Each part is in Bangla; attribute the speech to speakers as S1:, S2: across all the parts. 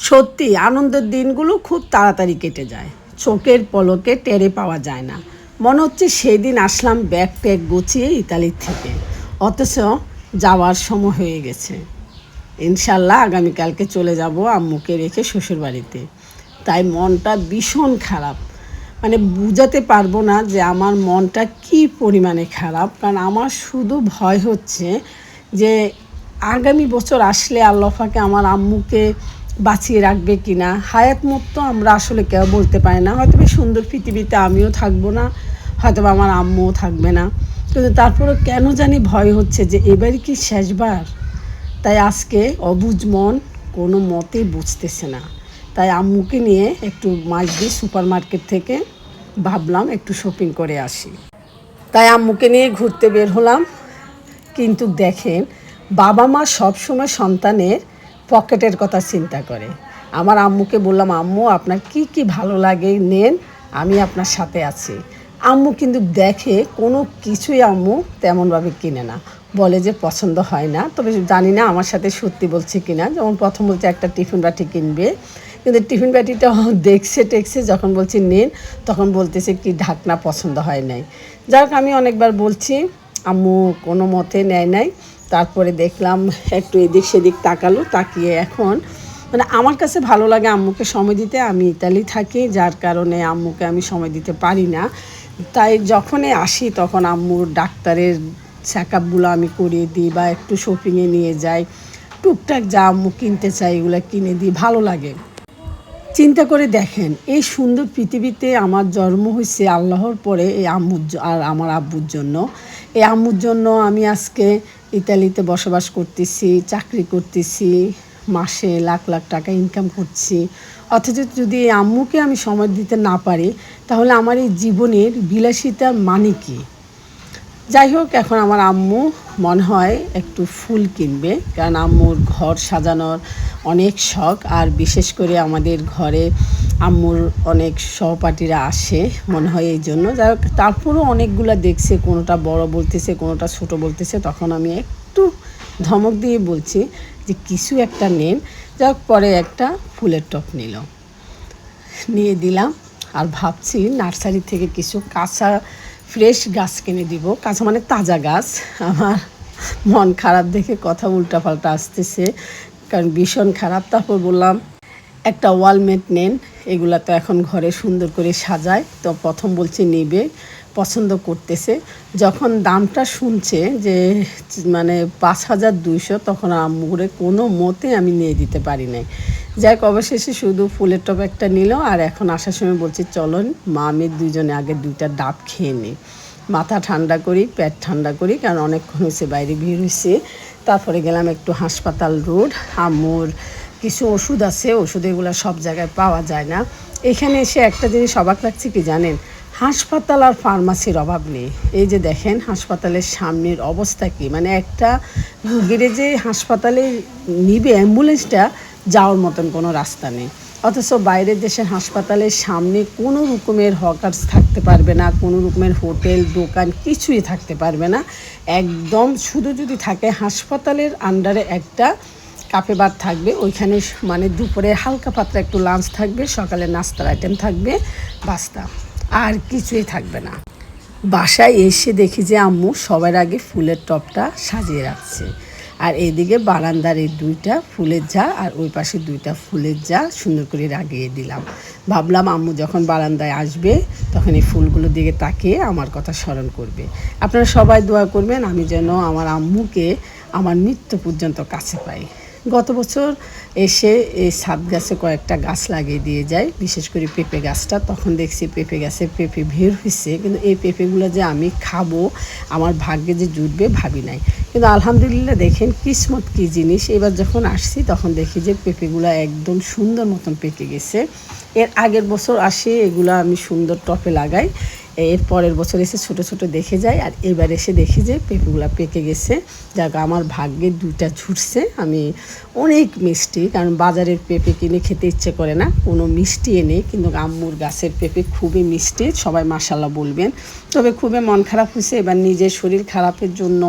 S1: সত্যি, আনন্দের দিনগুলো খুব তাড়াতাড়ি কেটে যায়। চোখের পলকে টেরে পাওয়া যায় না। মনে হচ্ছে সেই দিন আসলাম ব্যাগ ট্যাগ গুছিয়ে ইতালির থেকে। অথচ যাওয়ার সময় হয়ে গেছে। ইনশাল্লাহ আগামীকালকে চলে যাব আম্মুকে রেখে শ্বশুরবাড়িতে। তাই মনটা ভীষণ খারাপ। মানে বুঝাতে পারব না যে আমার মনটা কি পরিমাণে খারাপ। কারণ আমার শুধু ভয় হচ্ছে যে আগামী বছর আসলে আল্লাহাকে আমার আম্মুকে বাঁচিয়ে রাখবে কি না হায়াত মুক্ত আমরা আসলে কেউ বলতে পারি না। হয়তো সুন্দর পৃথিবীতে আমিও থাকব না হয়তো আমার আম্মুও থাকবে না। কিন্তু তারপরে কেন জানি ভয় হচ্ছে যে এবারই কি শেষবার? তাই আজকে অবুজ মন কোনো মতেই বুঝতেছে না। তাই আম্মুকে নিয়ে একটু মাছ দিয়ে সুপার মার্কেট থেকে ভাবলাম একটু শপিং করে আসি। তাই আম্মুকে নিয়ে ঘুরতে বের হলাম। কিন্তু দেখেন বাবা মা সবসময় সন্তানের পকেটের কথা চিন্তা করে। আমার আম্মুকে বললাম, আম্মু, আপনার কি কি ভালো লাগে নেন, আমি আপনার সাথে আছি। আম্মু কিন্তু দেখে কোনো কিছুই আম্মু তেমনভাবে কিনে না। বলে যে পছন্দ হয় না, তবে জানি না আমার সাথে সত্যি বলছে কিনা। যেমন প্রথম বলছে, একটা টিফিন বাটি কিনবে। কিন্তু টিফিন বাটিটা দেখছে, টেকছে, যখন বলছি, নেন, তখন বলতেছে কি, ঢাকনা পছন্দ হয় নাই। যাই হোক, আমি অনেকবার বলছি, আম্মু কোনো মতে নেয় নাই। তারপরে দেখলাম একটু এদিক সেদিক তাকালো, তাকিয়ে এখন মানে আমার কাছে ভালো লাগে আম্মুকে সময় দিতে। আমি ইতালি থাকি, যার কারণে আম্মুকে আমি সময় দিতে পারি না। তাই যখনই আসি তখন আম্মুর ডাক্তারের চেক আপগুলো আমি করিয়ে দিই বা একটু শপিংয়ে নিয়ে যাই। টুকটাক যা আম্মু কিনতে চাই এগুলো কিনে দিই, ভালো লাগে। চিন্তা করে দেখেন, এই সুন্দর পৃথিবীতে আমার জন্ম হয়েছে আল্লাহর পরে এই আম্মুর আর আমার আব্বুর জন্য। এই আম্মুর জন্য আমি আজকে ইতালিতে বসবাস করতেছি, চাকরি করতেছি, মাসে লাখ লাখ টাকা ইনকাম করছি। অথচ যদি এই আম্মুকে আমি সময় দিতে না পারি, তাহলে আমার এই জীবনের বিলাসিতার মানে কী? যাই হোক এখন আমার আম্মু, মনে হয়, একটু ফুল কিনবে। কারণ আম্মুর ঘর সাজানোর অনেক শখ, আর বিশেষ করে আমাদের ঘরে আম্মুর অনেক সহপাঠীরা আসে, মনে হয় এই জন্য। যাই হোক, তারপরেও অনেকগুলো দেখছে, কোনোটা বড় বলতেছে, কোনোটা ছোট বলতেছে। তখন আমি একটু ধমক দিয়ে বলছি যে, কিছু একটা নেন। যাই পরে একটা ফুলের টপ নিল। নিয়ে দিলাম, আর ভাবছি নার্সারি থেকে কিছু কাঁচা ফ্রেশ গাছ কিনে দিব। কাঁচা মানে তাজা গাছ। আমার মন খারাপ দেখে কথা উল্টাপাল্টা আসতেছে, কারণ ভীষণ খারাপ। তারপর বললাম, একটা ওয়ালমেট নেন, এগুলা তো এখন ঘরে সুন্দর করে সাজায়, তো প্রথম বলছে নেবে, পছন্দ করতেছে। যখন দামটা শুনছে যে মানে পাঁচ হাজার দুইশো, তখন আম্মুরে কোনো মতে আমি নিয়ে দিতে পারি নাই। যাই হোক অবশেষে শুধু ফুলের টপ একটা নিল, আর এখন আসার সময় বলছি চলন মা আমি দুজনে আগে দুইটা ডাব খেয়ে নিই। মাথা ঠান্ডা করি, পেট ঠান্ডা করি, কারণ অনেকক্ষণ হয়েছে বাইরে ভিড় হয়েছে। তারপরে গেলাম একটু হাসপাতাল রোড আমুর কিছু ওষুধ আছে, ওষুধ এগুলো সব জায়গায় পাওয়া যায় না। এখানে এসে একটা জিনিস অবাক লাগছে কি জানেন? হাসপাতাল আর ফার্মাসির অভাব নেই। এই যে দেখেন, হাসপাতালের সামনের অবস্থা কি? মানে একটা রুগীরে যে হাসপাতালে নিবে অ্যাম্বুলেন্সটা যাওয়ার মতন কোনো রাস্তা নেই। অথচ বাইরের দেশের হাসপাতালের সামনে কোনো রকমের হকার্স থাকতে পারবে না, কোনো রকমের হোটেল, দোকান কিছুই থাকতে পারবে না। একদম শুধু যদি থাকে হাসপাতালের আন্ডারে একটা কাপে ভাত থাকবে, ওইখানে মানে দুপুরে হালকা পাতলা একটু লাঞ্চ থাকবে, সকালে নাস্তার আইটেম থাকবে বাস্তা আর কিছুই থাকবে না। বাসায় এসে দেখি যে আম্মু সবার আগে ফুলের টপটা সাজিয়ে রাখছে। আর এইদিকে বারান্দার এই দুইটা ফুলের যা আর ওই পাশে দুইটা ফুলের যা সুন্দর করে রাগিয়ে দিলাম। ভাবলাম আম্মু যখন বারান্দায় আসবে, তখন এই ফুলগুলো দিকে তাকিয়ে আমার কথা স্মরণ করবে। আপনারা সবাই দোয়া করবেন, আমি যেন আমার আম্মুকে আমার মৃত্যু পর্যন্ত কাছে পাই। গত বছর এসে এই সাত গাছে কয়েকটা গাছ লাগিয়ে দিয়ে যায়, বিশেষ করে পেঁপে গাছটা। তখন দেখছি পেঁপে গাছে পেঁপে বের হয়েছে কিন্তু এই পেঁপেগুলো যে আমি খাব, আমার ভাগ্যে যে জুটবে ভাবি নাই। কিন্তু আলহামদুলিল্লাহ দেখেন কিসমত কী জিনিস। এবার যখন আসছি, তখন দেখি যে পেঁপেগুলো একদম সুন্দর মতন পেকে গেছে। এর আগের বছর আসে, এগুলো আমি সুন্দর টপে লাগাই। এর পরের বছর এসে ছোট ছোট দেখে যায় আর এবার এসে দেখি যে পেঁপেগুলো পেকে গেছে। যাক, আমার ভাগ্যে দুইটা ঝুটছে আমি অনেক মিষ্টি কারণ বাজারের পেঁপে কিনে খেতে ইচ্ছে করে না। কোনো মিষ্টি এনে, কিন্তু আম্মুর গাছের পেঁপে খুবই মিষ্টি, সবাই মাসাল্লাহ বলবেন। তবে খুবই মন খারাপ হয়েছে, এবার নিজের শরীর খারাপের জন্য,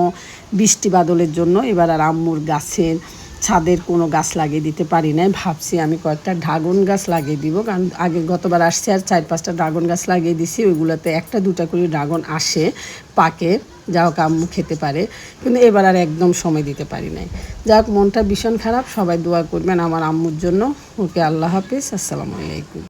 S1: বৃষ্টি বাদলের জন্য এবার আর আম্মুর গাছের ছাদের কোনো গাছ লাগিয়ে দিতে পারি নাই। ভাবছি আমি কয়েকটা ড্রাগন গাছ লাগিয়ে দিব। কারণ আগে গতবার আসছে আর চার পাঁচটা ড্রাগন গাছ লাগিয়ে দিছি। ওইগুলোতে একটা, দুটা করে ড্রাগন আসে, পাকে, যা হোক আম্মু খেতে পারে। কিন্তু এবার আর একদম সময় দিতে পারি নাই। যাক হোক, মনটা ভীষণ খারাপ। সবাই দোয়া করবেন আমার আম্মুর জন্য। ওকে আল্লাহ হাফিজ। আসসালামু আলাইকুম।